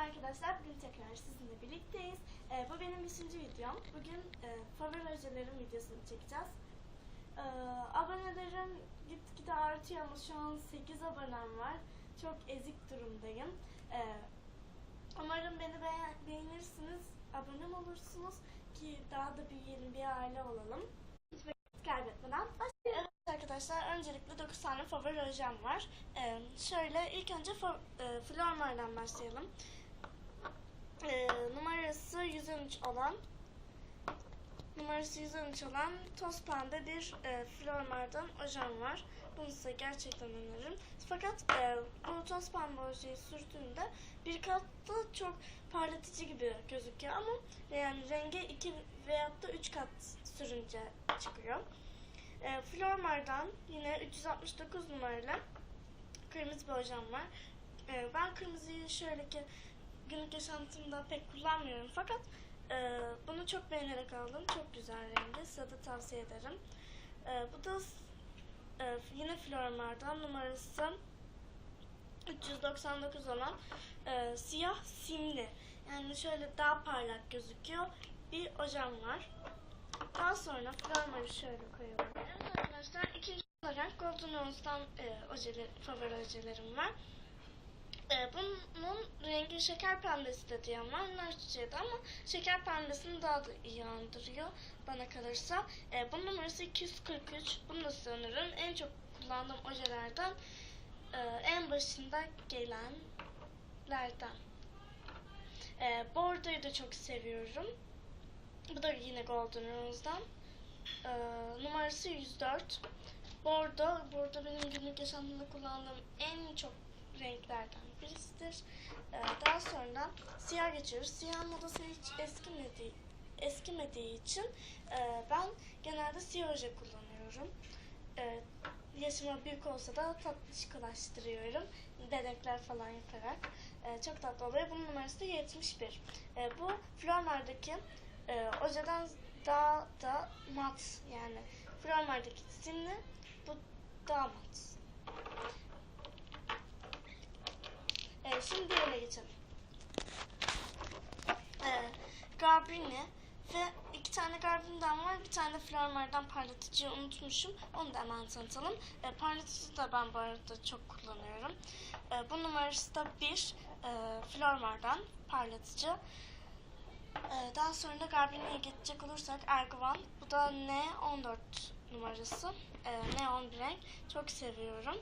Arkadaşlar bugün tekrar sizinle birlikteyiz. Ee, bu benim 5. videom. Bugün e, favori ojelerim videosunu çekeceğiz. Ee, abonelerim gitgide artıyor ama şu an 8 abonem var. Çok ezik durumdayım. Ee, umarım beni beğen- beğenirsiniz, abone olursunuz ki daha da büyüyelim, bir aile olalım. Hiç vakit kaybetmeden başlayalım. Arkadaşlar öncelikle 9 tane favori ojem var. Ee, şöyle ilk önce e, Flormar'dan başlayalım. Ee, numarası 113 olan numarası 113 olan pembe bir e, Flormar'dan ojem var. Bunu size gerçekten öneririm. Fakat e, bu pembe ojeyi sürdüğümde bir katta çok parlatıcı gibi gözüküyor ama yani rengi 2 veyahut da 3 kat sürünce çıkıyor. E, Flormar'dan yine 369 numaralı kırmızı bir ojem var. E, ben kırmızıyı şöyle ki günlük yaşantımda pek kullanmıyorum fakat e, bunu çok beğenerek aldım. Çok güzel rengi. Size de tavsiye ederim. E, bu da e, yine Flormar'dan numarası 399 olan e, siyah simli. Yani şöyle daha parlak gözüküyor. Bir ojem var. Daha sonra Flormar'ı şöyle. Evet arkadaşlar ikinci olarak Golden Rose'dan e, ojeler, favori ojelerim var. E, bunun rengi şeker pembesi de diyen var, nar çiçeği ama şeker pembesini daha da iyi andırıyor bana kalırsa. E, bunun numarası 243. Bunu da sanırım en çok kullandığım ojelerden e, en başında gelenlerden. E, Bordo'yu da çok seviyorum. Bu da yine Golden Rose'dan. E, numarası 104. Bordo, bordo benim günlük yaşantımda kullandığım en çok renklerden birisidir. Ee, daha sonra siyah geçiyoruz. Siyah modası hiç eskimediği, eskimediği için e, ben genelde siyah oje kullanıyorum. E, yaşıma büyük olsa da tatlışkılaştırıyorum. Denekler falan yaparak. E, çok tatlı oluyor. Bunun numarası da 71. E, bu Flormar'daki e, ojeden daha da mat yani. Flormar'daki simli bu daha mat. Şimdi diğerine geçelim. Ee, ve iki tane Gabrin'den var. Bir tane Flormar'dan parlatıcıyı unutmuşum. Onu da hemen tanıtalım. Ee, parlatıcı da ben bu arada çok kullanıyorum. Ee, bu numarası da bir e, Flormar'dan parlatıcı. Ee, daha sonra da Gabrin'e geçecek olursak Erguvan. Bu da N14 numarası. Ee, neon bir renk. Çok seviyorum.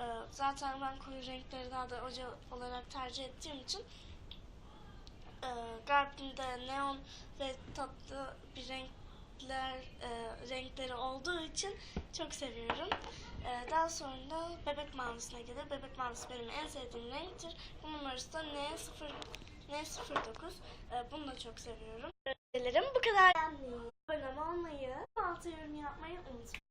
Ee, zaten ben koyu renkleri daha da oje olarak tercih ettiğim için e, Garbin'de neon ve tatlı bir renkler e, renkleri olduğu için çok seviyorum. E, daha sonra da bebek mavisine gelir. Bebek mavisi benim en sevdiğim renktir. Bu numarası da N0 N09. E, bunu da çok seviyorum. Dilerim bu kadar. Abone olmayı, altı yorum yapmayı unutmayın.